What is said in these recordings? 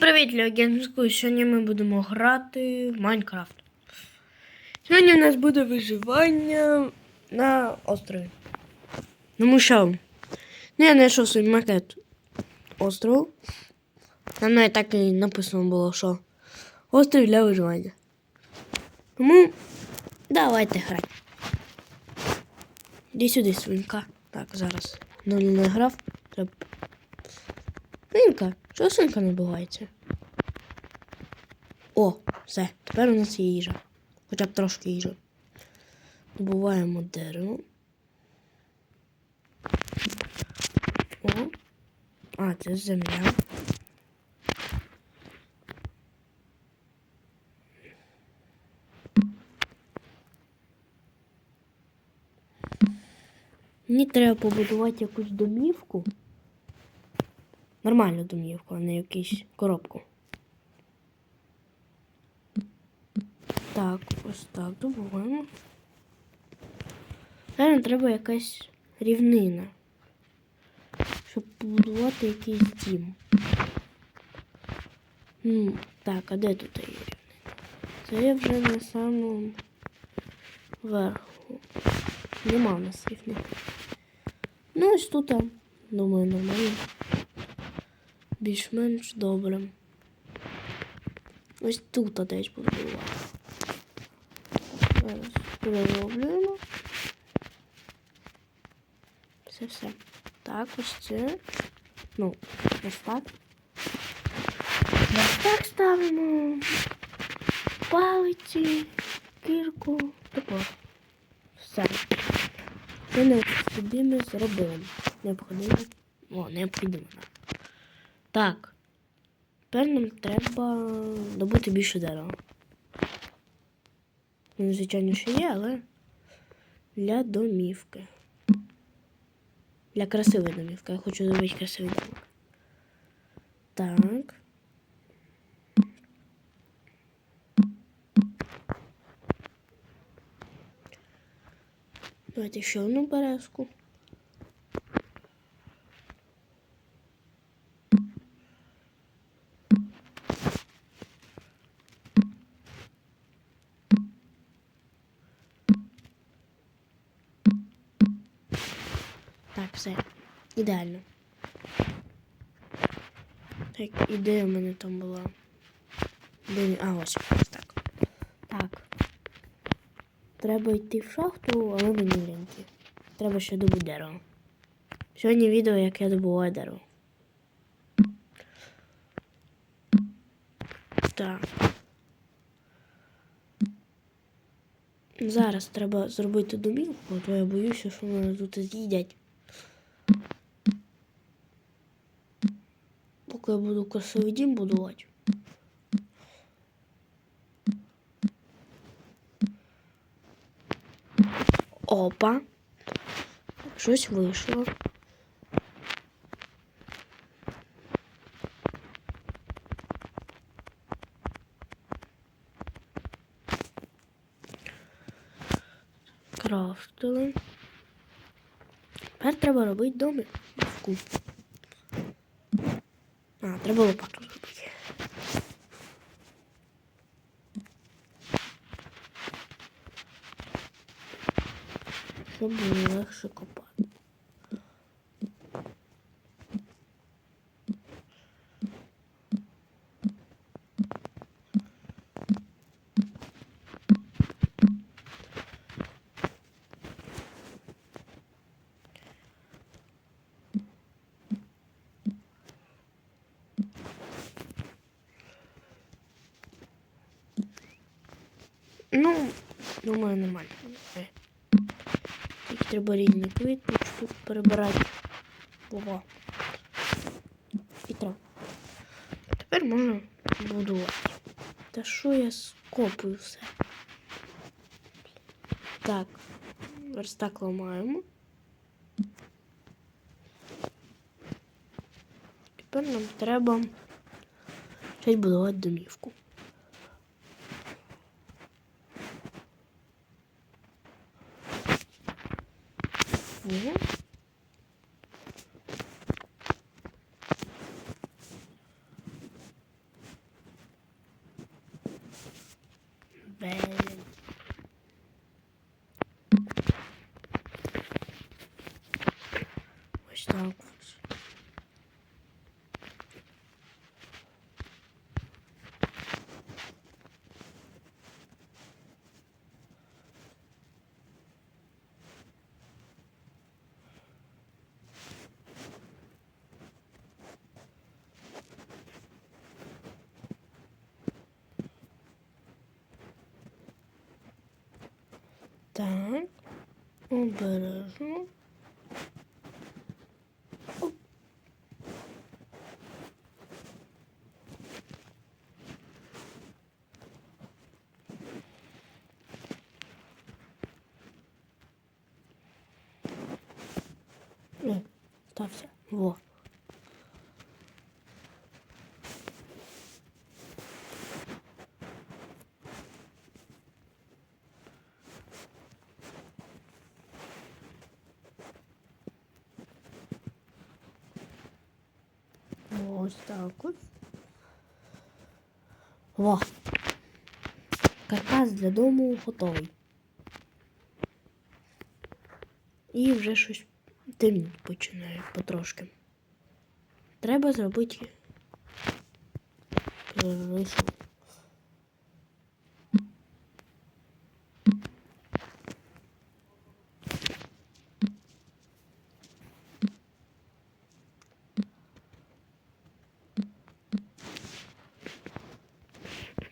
Привіт, Легенську. Сьогодні ми будемо грати в Майнкрафт. Сьогодні у нас буде виживання на острові. Ну що? Ну, я знайшов свій макет острову. Там навіть так і написано було, що острів для виживання. Тому давайте грати. Іди сюди, свинка. Так, зараз. Ну не грав. Треба Свинка, що свинка набувається? О, все, тепер у нас є їжа. Хоча б трошки їжі. Добуваємо дерево. О. А, це земля. Мені треба побудувати якусь домівку. Нормальну домівку, а не якусь коробку. Так, ось так добуваємо. Зараз треба якась рівнина, щоб побудувати якийсь дім. М, так, а де тут є рівнина? Це я вже на самому верху. Нема в нас рівнини. Ну, ось тут, думаю, нормально більш-менш добре. Ось тут десь буду. Зараз перероблюємо. Все все. Так, ось це. Ну, ось так. Ось так ставимо. Палиці, кірку, топор. Все. Це необхідно ми зробили. Необхідно. О, необхідно. Так. Тепер нам треба добути більше дерева. Він, звичайно, ще є, але для домівки. Для красивої домівки. Я хочу зробити красивий домик. Так. Давайте ще одну березку. Ідеально. Так, ідея в мене там була. Де... А, ось ось так. Так. Треба йти в шахту, але мені ліньки. Треба ще добути дерево. Сьогодні відео, як я добуваю дерево. Так. Зараз треба зробити домівку, то я боюся, що мене тут з'їдять. Поки я буду красивий дім будувати. Опа. Щось вийшло. Крафтили. Тепер треба робити домик. А, треба лопату зробити. Щоб було легше копати. Ну, думаю, нормально. Е. Тільки треба різні квіточки перебирати. Ого. І так. Тепер можна будувати. Та що я скопую все? Так. Верстак ламаємо. Тепер нам треба щось будувати домівку. Yeah. Так. Обережно. Оп. Ось так ось. Во. Каркас для дому готовий. І вже щось темно починає потрошки. Треба зробити кришу.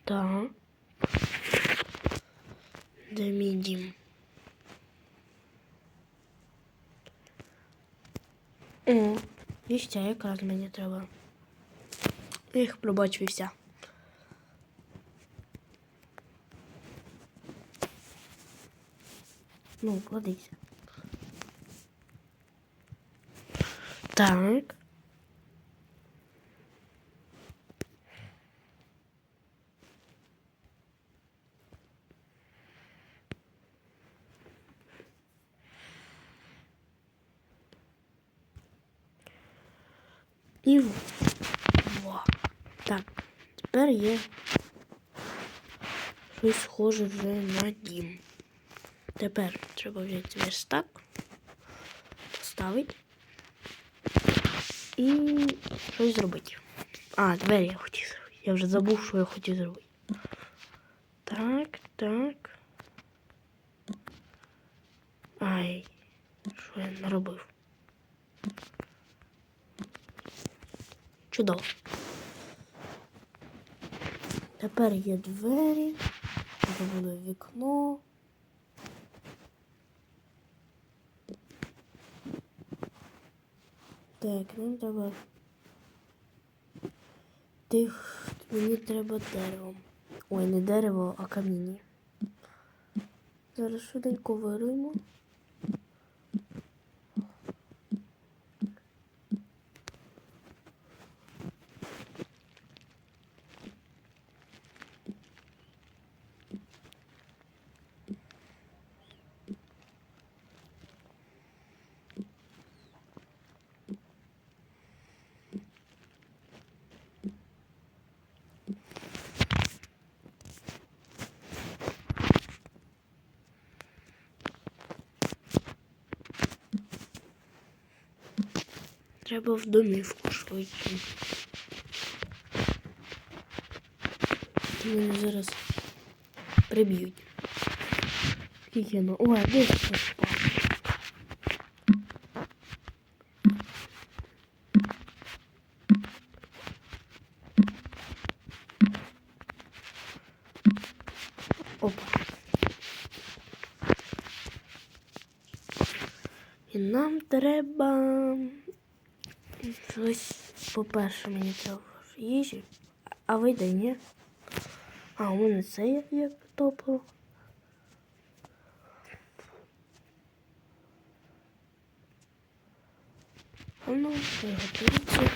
Так. Де мій дім? О, віща якраз мені треба. Їх пробачився. Ну, кладися. Так. І во. Так, тепер є щось схоже вже на дім. Тепер треба взяти верстак, поставити і щось зробити. А, двері я хотів зробити. Я вже забув, що я хотів зробити. Так, так. Ай, що я наробив? Чудово. Тепер є двері. Це буде вікно. Так, нам треба. Тих, мені треба дерево. Ой, не дерево, а каміння. Зараз швиденько вируємо. Треба в домівку швидше. Мене зараз приб'ють. Скільки ну. Ой, а де це? Опа. І нам треба щось, по-перше, мені треба їжі, а вийде ні. А, у мене це є як топливо. А ну, готується.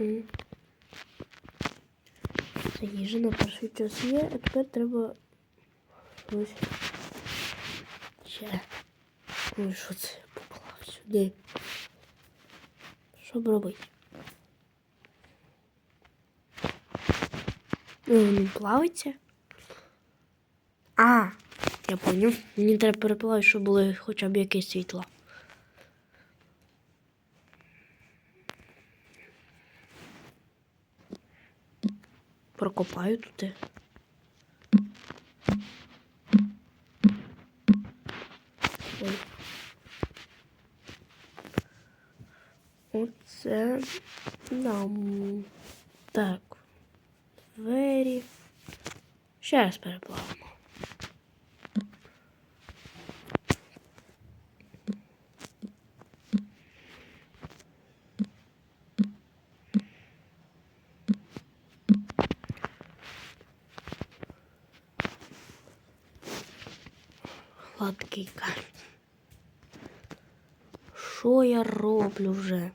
М. Їжа на перший час є, а тепер треба щось ще. Ой, що це я поклав сюди? Що б робити? Ну, він плавиться. А, я поняв. Мені треба переплавити, щоб було хоча б якесь світло. Прокопаю тут. Ой. Оце нам. Так. Двері. Ще раз переплавимо. Камінь. Що я роблю вже?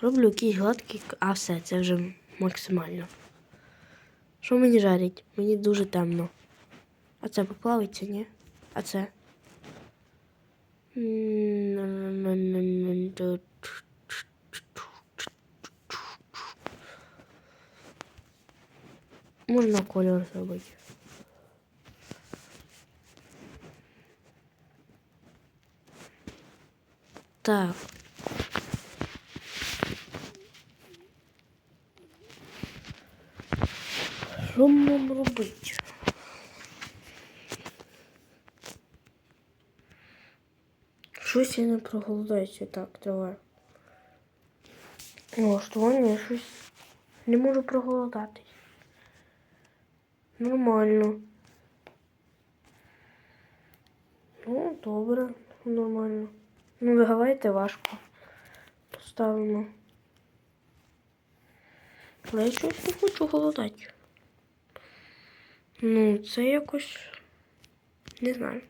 Роблю якийсь гладкий, а все, це вже максимально. Що мені жарить? Мені дуже темно. А це поплавиться, ні? А це? Можна кольор зробити. Так. Що нам робити? Щось я не проголодаюся. Так, давай. О, що я щось не можу проголодатись. Нормально. Ну, добре, нормально. Ну, давайте важко. Поставимо. Але я щось не хочу голодати. Ну, це якось. Не знаю.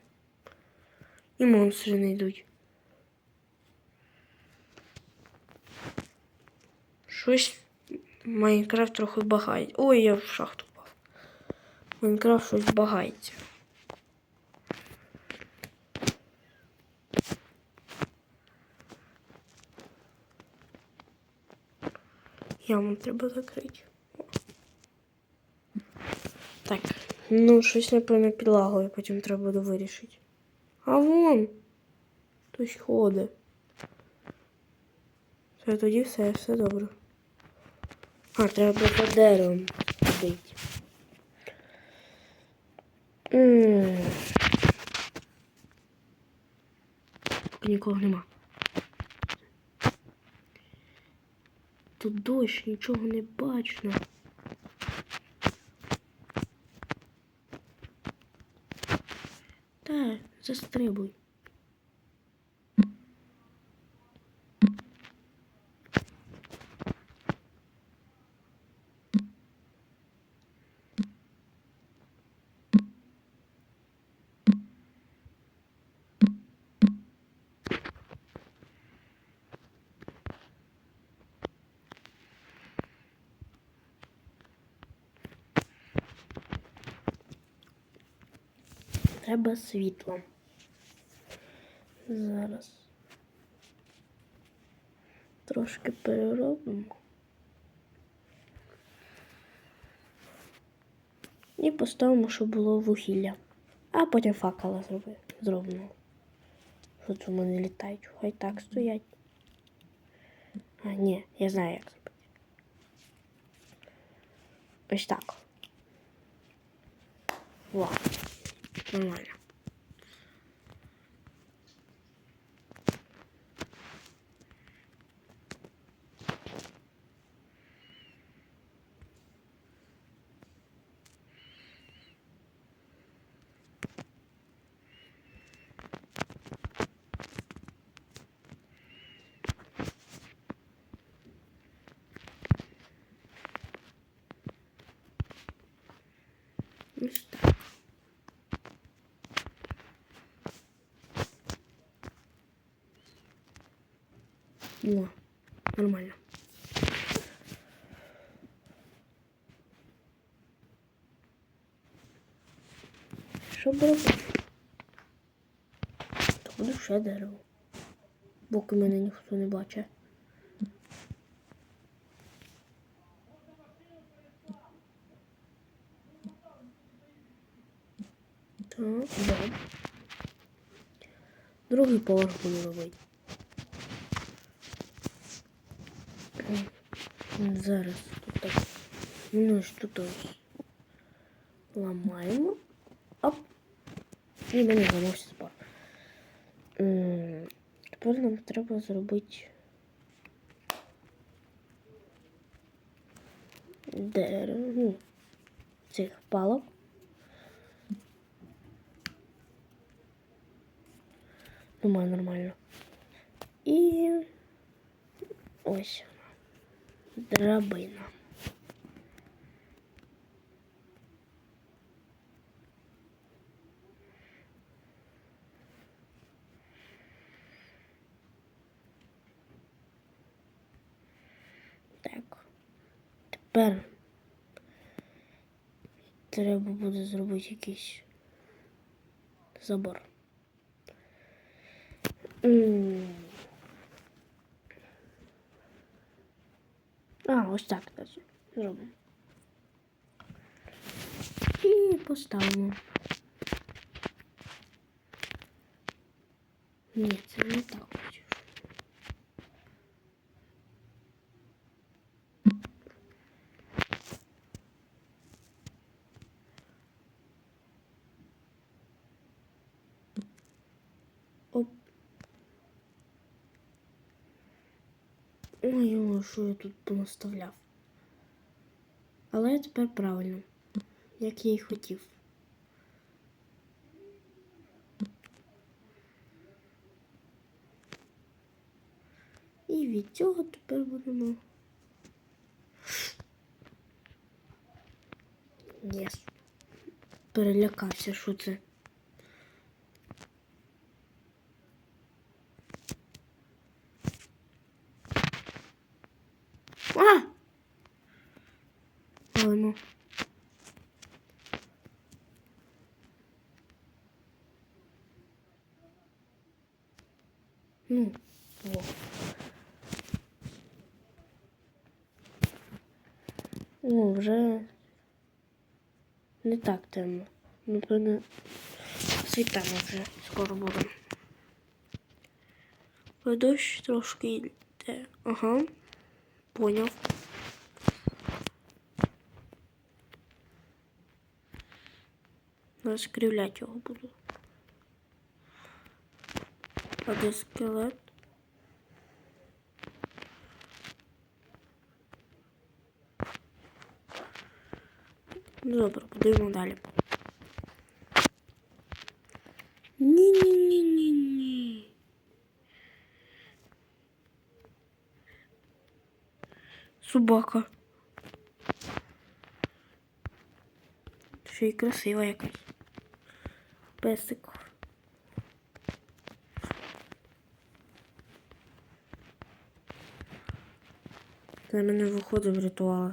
І монстри не йдуть. Щось Майнкрафт трохи багає. Ой, я в шахту впав. Майнкрафт щось багається. Яму треба закрити. Так, ну щось напевно підлагою, потім треба буде вирішити. А вон хтось ходить. Все, тоді все, все добре. А, треба за деревом ходити. Нікого нема. Тут дощ, нічого не бачно. Так, застрибуй. Треба світло. Зараз. Трошки переробимо. І поставимо, щоб було вугілля. А потім факела зроби, зробимо. Що це в мене літають? Хай так стоять. А, ні, я знаю, як зробити. Ось так. Вау. Нормально. Ось так. О, нормально. що б робити? То буде ще дерево. Поки мене ніхто не бачить. Так, да. Другий поверх буду робити. Зараз тут так. Ну ж тут ось ламаємо. Оп. І в мене зламався спор. М, Тепер нам треба зробити дерево. Ну, цих палок. Думаю, нормально. І ось вона. Драбина. Так. Тепер треба буде зробити якийсь забор. М. А, ось так зробимо. І поставимо. Ні, це не так хочу. Оп. Ой, о, що я тут понаставляв. Але тепер правильно, як я і хотів. І від цього тепер будемо. Єс. Перелякався, що це. А! Палимо. Ну, во. О, вже темно. Напевно, світами вже скоро буде. Ой, Дощ трошки йде. Ага. Поняв. Розкривляти його буду. А де скелет? Ну, Добре, подивимо далі. Ні-ні-ні-ні-ні. Собака. Ще й красива якась. Песик. Це мене виходить в ритуал.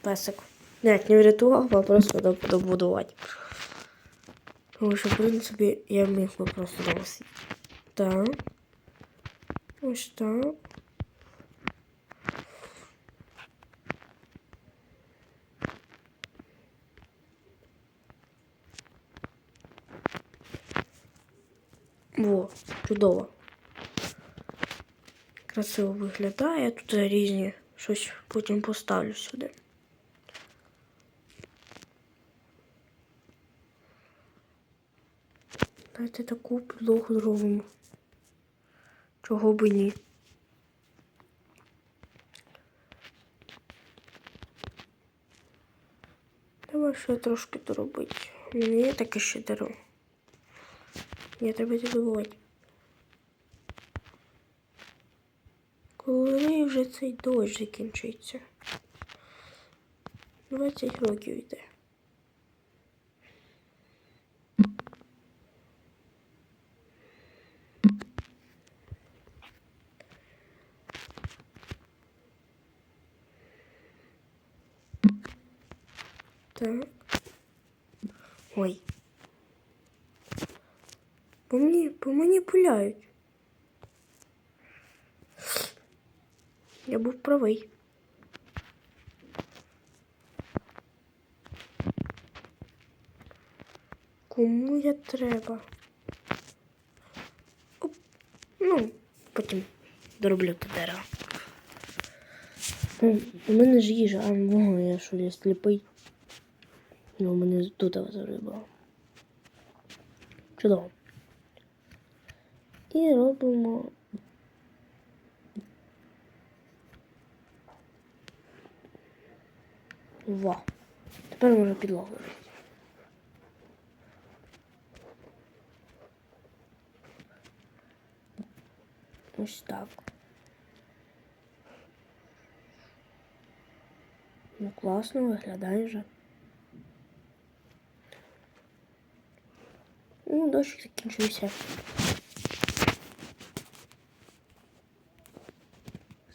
Песик. Ні, не в ритуал, а просто доб- добудувати. Тому що, в принципі, я міг би просто доносити. Так. Ось так. Во, чудово. Красиво виглядає. Тут різні щось потім поставлю сюди. Давайте таку підлогу зробимо. Чого би ні. Треба ще трошки доробити. У мене є таке ще дерево. Я треба добувати. Коли вже цей дощ закінчиться? 20 років йде. Так. Ой. По мені, по мені пуляють. Я був правий. Кому я треба? Оп. Ну, потім дороблю те дерево. У мене ж їжа, а ну, я що я сліпий. Ну, у мене тут риба. Чудово. І робимо. Во. Тепер можна підлогу робити. Ось так. Ну, класно виглядає вже. Ну, дощ закінчився.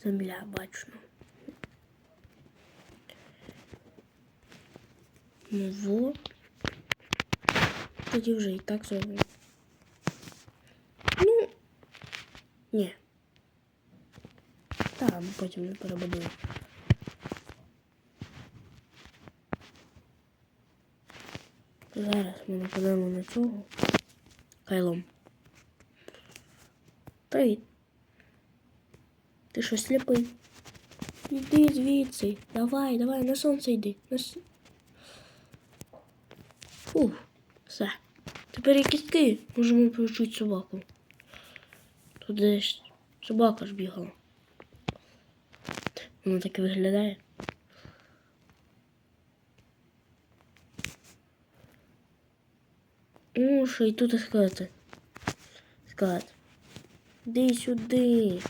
Земля бачно. Во. Тоді вже і так зробимо. Ну, ні. Та, потім не перебудуємо. Зараз ми нападемо на цього кайлом. Привіт. Ти що сліпий? Іди звідси. Давай, давай, на сонце йди. На... Тепер як іти можемо почути собаку. Тут десь собака ж бігала. Вона так і виглядає. Ну, що і тут скелети. Скелет. Іди сюди.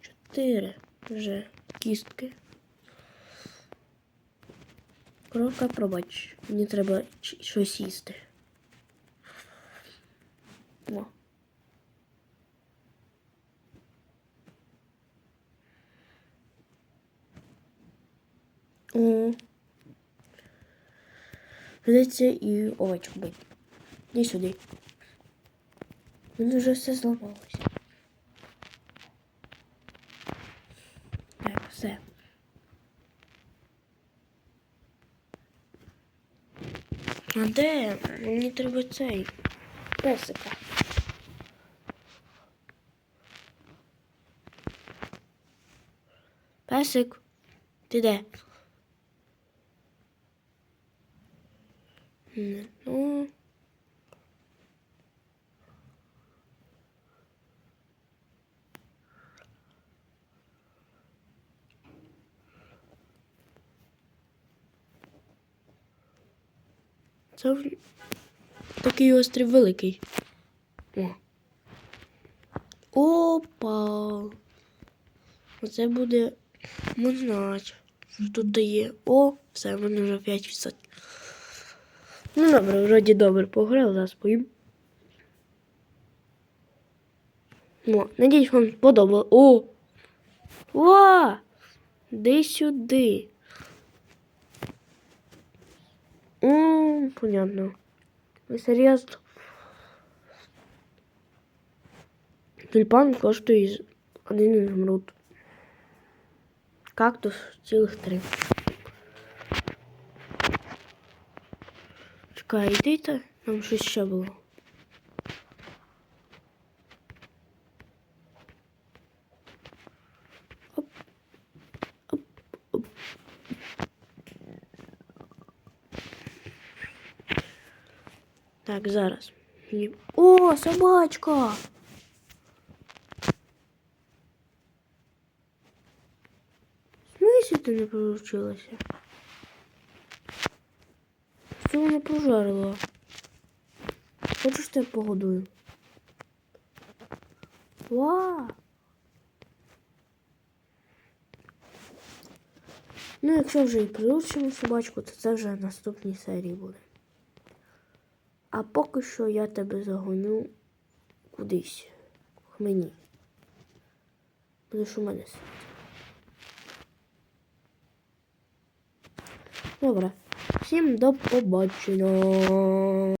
Чотири вже кістки. Коровка, пробач. Мені треба щось їсти. О. О. І овечку бити. Іди сюди. Він вже все зламалося. Так, все. А де? Мені треба цей песика. Песик, ти де? Ну. Це такий острів великий. О. Опа. Оце буде що тут дає. О, все, в мене вже 5%. Ну добре, вроді добре пограв, зараз поїм. О, надіюсь, вам сподобалось. О! Ва! Де сюди? М, понятно. Вы серьезно? Тюльпан коштує з- один изумруд. Кактус цілих три. Чекай, йдите, там щось ще було. Так, зараз. О, собачка! Смысле ти не приручилася? Що вона пожарила? Хочеш тебе погодую? Ва! Ну, якщо вже і приручимо собачку, то це вже в наступній серії буде. А поки що я тебе загоню кудись. Мені. Будеш у мене сидіти. Добре. всім до побачення.